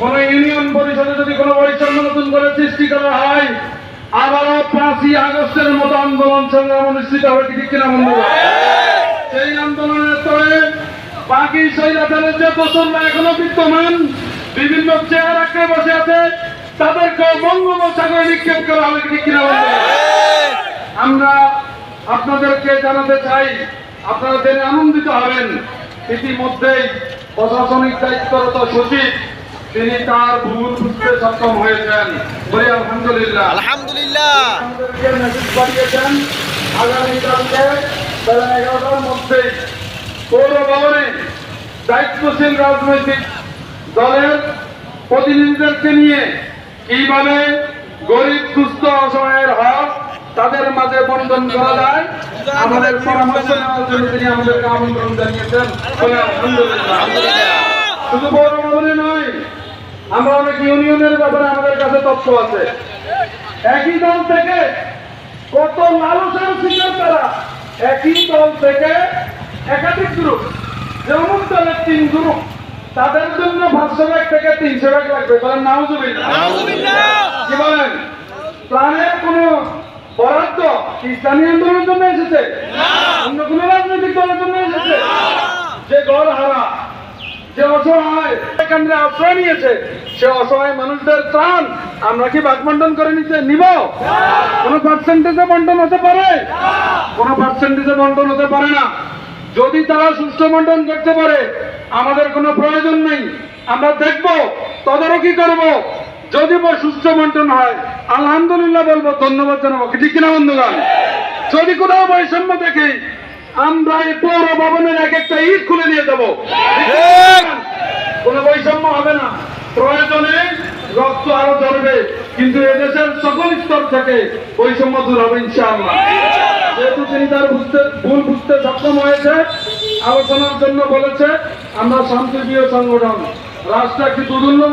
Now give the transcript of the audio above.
কোন ইউনিয়ন পরিষদে যদি কোনো বৈষম্য নতুন করে সৃষ্টি করা হয় আবারও পাঁচই আগস্টের মতো আন্দোলন সংগ্রাম অনুষ্ঠিত হবে ঠিক কিনা বন্ধুরা? সেই আন্দোলনের তরে বাকি সৈরাচারের যে দোষররা এখনও বিদ্যমান, বিভিন্ন চেয়ার আঁকড়ে বসে আছে তাদেরকে বঙ্গোপসাগরে নিক্ষেপ করা হবে ঠিক কিনা আমরা আপনাদেরকে জানাতে চাই, আপনারা জেনে আনন্দিত হবেন। ইতিমধ্যেই প্রশাসনিক দায়িত্বরত সচিব তিনি তার ভুল বুঝতে সক্ষম হয়েছেন। বলি আলহামদুলিল্লাহ। আলহামদুলিল্লাহ। আমাদেরকে মেসেজ পাঠিয়েছেন আগামীকালকে বেলা এগারোটার মধ্যেই পৌর ভবনে দায়িত্বশীল রাজনৈতিক দলের প্রতিনিধিদেরকে নিয়ে কীভাবে গরিব দুস্থ অসহায়ের হক তাদের মাঝে বন্টন করা যায় আমাদের পরামর্শ নেওয়ার জন্য তিনি আমাদেরকে আমন্ত্রণ জানিয়েছেন। শুধু পৌর ভবনে নয় আমরা অনেক ইউনিয়নের ব্যাপারে আমাদের কাছে তথ্য আছে। একই দল থেকে কত লালসার শিকার তারা একই দল থেকে একাধিক গ্রুপ যেমন দলের তিন গ্রুপ তাদের জন্য পাঁচশো লাখ থেকে তিনশো লাখ লাগবে। বলেন নাউজুবিল্লাহ। কি বলেন? প্রাণের কোন বরাদ্দ ইসলামী আন্দোলনের জন্য এসেছে? অন্য কোন রাজনৈতিক দলের জন্য এসেছে? যে ঘর হারা যে অসহায় কেন্দ্রে আশ্রয় নিয়েছে সে অসহায় মানুষদের ত্রাণ আমরা কি ভাগ বন্টন করে নিতে নিব? কোন পার্সেন্টেজে বন্টন হতে পারে? কোন পার্সেন্টেজে বন্টন হতে পারে না। যদি তারা সুষ্ঠু বন্টন করতে পারে আমাদের কোনো প্রয়োজন নেই। আমরা দেখব তদারকি করব। যদি সুষ্ঠু বন্টন হয় আলহামদুলিল্লাহ বলব ধন্যবাদ জানাব। ঠিক কিনা বন্ধুগণ? যদি কোথাও বৈষম্য দেখি আমরা এই পৌর ভবনের এক একটা ইট খুলে নিয়ে যাব কোনো বৈষম্য হবে না। প্রয়োজনে রক্ত আরও ধরবে, কিন্তু এদেশের সকল স্তর থেকে বৈষম্য দূর হবে ইনশাআল্লাহ। যেহেতু তিনি তার বুঝতে, ভুল বুঝতে সক্ষম হয়েছে, আলোচনার জন্য বলেছে, আমরা শান্তিপ্রিয় সংগঠন, রাষ্ট্র একটি দুর্নীতি